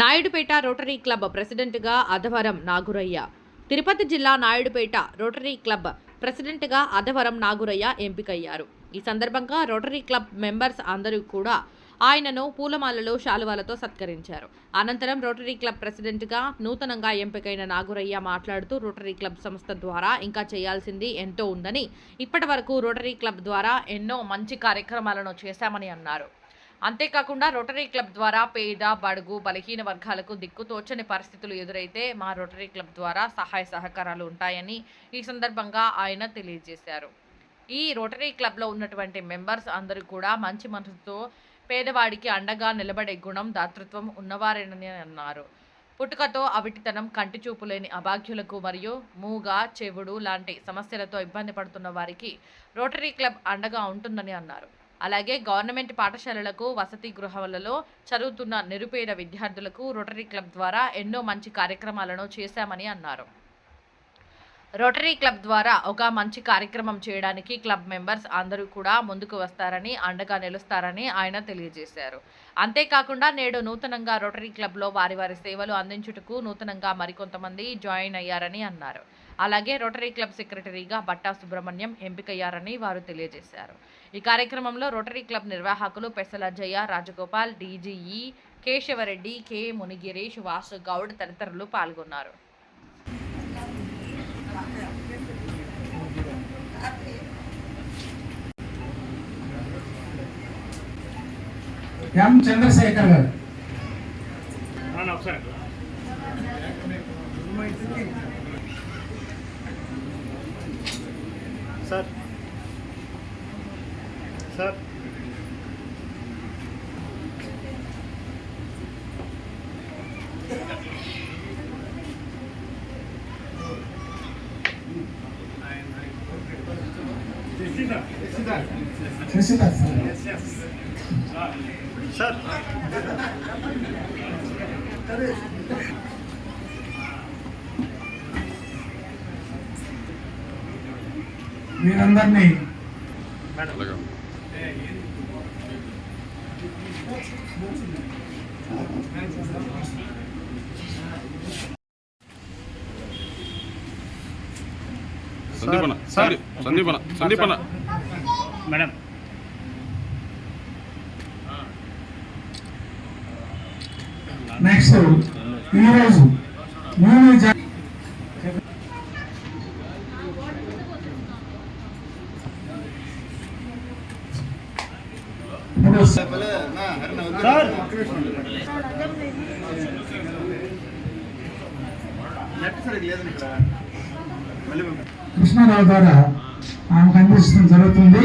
Naidupeta rotary club ప్రెసిడెంట్గా అధవరం నాగురయ్య. తిరుపతి జిల్లా Naidupeta rotary club ప్రెసిడెంట్గా అధవరం నాగురయ్య ఎంపికయ్యారు. ఈ సందర్భంగా రోటరీ క్లబ్ మెంబర్స్ అందరూ కూడా ఆయనను పూలమాలలో శాలువాలతో సత్కరించారు. అనంతరం రోటరీ క్లబ్ ప్రెసిడెంట్గా నూతనంగా ఎంపికైన నాగురయ్య మాట్లాడుతూ రోటరీ క్లబ్ సంస్థ ద్వారా ఇంకా చేయాల్సింది ఎంతో ఉందని ఇప్పటి వరకు రోటరీ క్లబ్ ద్వారా ఎన్నో మంచి కార్యక్రమాలను చేశామని అన్నారు. అంతేకాకుండా రోటరీ క్లబ్ ద్వారా పేద బడుగు బలహీన వర్గాలకు దిక్కుతోచని పరిస్థితులు ఎదురైతే మా రోటరీ క్లబ్ ద్వారా సహాయ సహకారాలు ఉంటాయని ఈ సందర్భంగా ఆయన తెలియజేశారు. ఈ రోటరీ క్లబ్లో ఉన్నటువంటి మెంబర్స్ అందరూ కూడా మంచి మనసుతో పేదవాడికి అండగా నిలబడే గుణం దాతృత్వం ఉన్నవారేనని అన్నారు. పుట్టుకతో అవిటితనం కంటి చూపు లేని అభాగ్యులకు మరియు మూగ చెవుడు లాంటి సమస్యలతో ఇబ్బంది పడుతున్న వారికి రోటరీ క్లబ్ అండగా ఉంటుందని అన్నారు. అలాగే గవర్నమెంట్ పాఠశాలలకు వసతి గృహాలలో చదువుతున్న నిరుపేద విద్యార్థులకు రోటరీ క్లబ్ ద్వారా ఎన్నో మంచి కార్యక్రమాలను చేశామని అన్నారు. రోటరీ క్లబ్ ద్వారా ఒక మంచి కార్యక్రమం చేయడానికి క్లబ్ మెంబర్స్ అందరూ కూడా ముందుకు వస్తారని అండగా నిలుస్తారని ఆయన తెలియజేశారు. అంతేకాకుండా నేడు నూతనంగా రోటరీ క్లబ్లో వారి వారి సేవలు అందించుటకు నూతనంగా మరికొంతమంది జాయిన్ అయ్యారని అన్నారు. అలాగే రోటరీ క్లబ్ సెక్రటరీగా బట్టా సుబ్రహ్మణ్యం ఎంపికయ్యారని వారు తెలియజేశారు. ఈ కార్యక్రమంలో రోటరీ క్లబ్ నిర్వాహకులు పెసల జయ రాజగోపాల్ డీజీఈ కేశవరెడ్డి కె మునిగిరీష్ వాసు గౌడ్ తదితరులు పాల్గొన్నారు. ఎం చంద్రశేఖర్ గారు అవునా ఒకసారి sir sir Sasidhar sir sir వీరందరినీ madam Sandeepana sir. Sandeepana Sandeepana madam next ఈరోజు సార్ కృష్ణారావు ద్వారా ఆమెకు అందించడం జరుగుతుంది.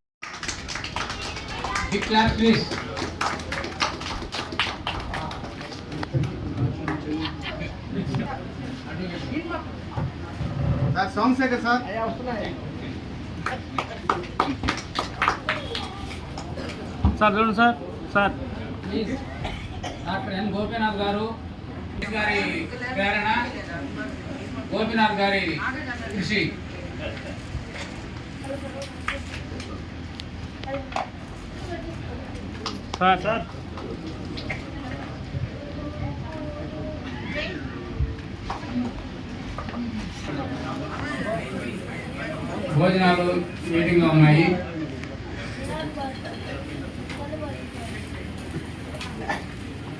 ఇలా Declare please. Sir Somasekhar sir sir చూడండి sir sir doctor N Gopinath గారు గారి ప్రేరణ గోపీనాథ్ గారి కృషి సార్. సార్ భోజనాలు మీటింగ్లో ఉన్నాయి.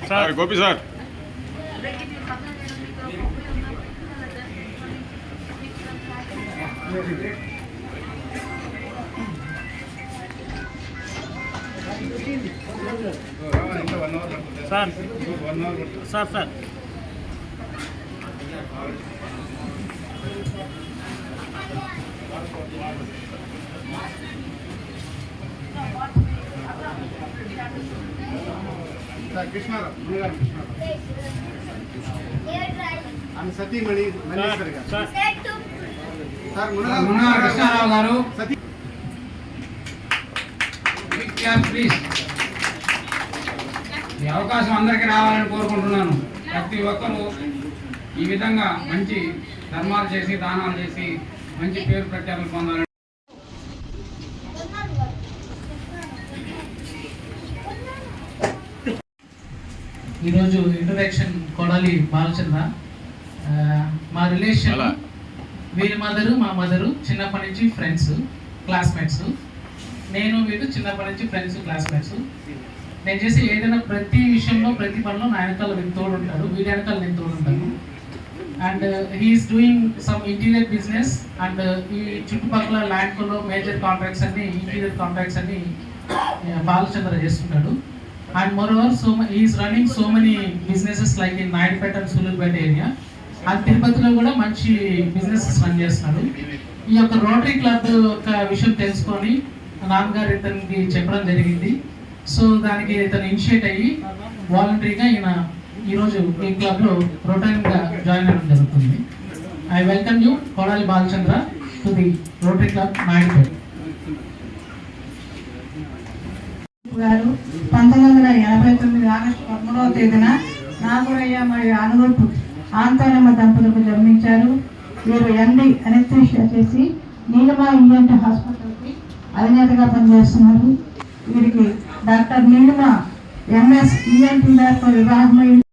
Sir. Gopi sir. Sir sir sir Krishnarao మునగాడు Krishnarao ఆమె సతీమణి మల్లేశ్వరి గారు సార్ సార్ మున్నా మునగాడు కృష్ణారావు గారు సతీ బిగ్ క్లాప్ ప్లీజ్ ఈ అవకాశం అందరికీ రావాలని కోరుకుంటున్నాను. ప్రతి ఒక్కరూ ఈ విధంగా మంచి ధర్మాలు చేసి దానాలు చేసి మంచి పేరు ప్రఖ్యాతులు పొందాలని ఈరోజు ఇంట్రడక్షన్ కొడాలి బాలచంద్ర. మా రిలేషన్. వీరి మదరు మా మదరు చిన్నప్పటి నుంచి ఫ్రెండ్స్ క్లాస్మేట్స్ నేను వీరు చిన్నప్పటి నుంచి ఫ్రెండ్స్ క్లాస్మేట్స్ నేను చేసే ఏదైనా ప్రతి విషయంలో ప్రతి పనిలో నా వెనకాల నేను తోడు ఉంటాడు వీడి వెనకాల నేను తోడు ఉంటాను and he's doing some interior business and ఈ చుట్టుపక్కల ల్యాండ్లో మేజర్ కాంట్రాక్ట్స్ అన్ని ఇంటీరియర్ కాంట్రాక్ట్స్ అన్ని బాలచంద్ర చేస్తుంటాడు. And moreover so is running so many businesses like in Naidupeta and Sullurpeta area and తిరుపతిలో కూడా మంచి బిజినెసెస్ రన్ చేస్తున్నాడు. ఈ యొక్క రోటరీ క్లబ్ యొక్క విషయం తెలుసుకొని నాన్నగారు ఇతనికి చెప్పడం జరిగింది. సో దానికి ఇతను ఇనిషియేట్ అయ్యి వాలంటరీగా ఈయన ఈరోజు ఈ క్లబ్లో రోటరీగా జాయిన్ అవ్వడం జరుగుతుంది. I welcome you Kodali Balachandra to the Rotary club Naidupeta. గారు పంతొమ్మిది వందల ఎనభై తొమ్మిది ఆగస్టు పదమూడవ తేదీన నాగురయ్య మరియు అనుగుపు ఆంతోనమ్మ దంపతులకు జన్మించారు. వీరు ఎండి అనెస్థిషియా చేసి నీలమా ఇండియన్ హాస్పిటల్కి అధినేతగా పనిచేస్తున్నారు. వీరికి డాక్టర్ నీలిమ ఎంఎస్ ఈఎన్టీ గారితో వివాహమై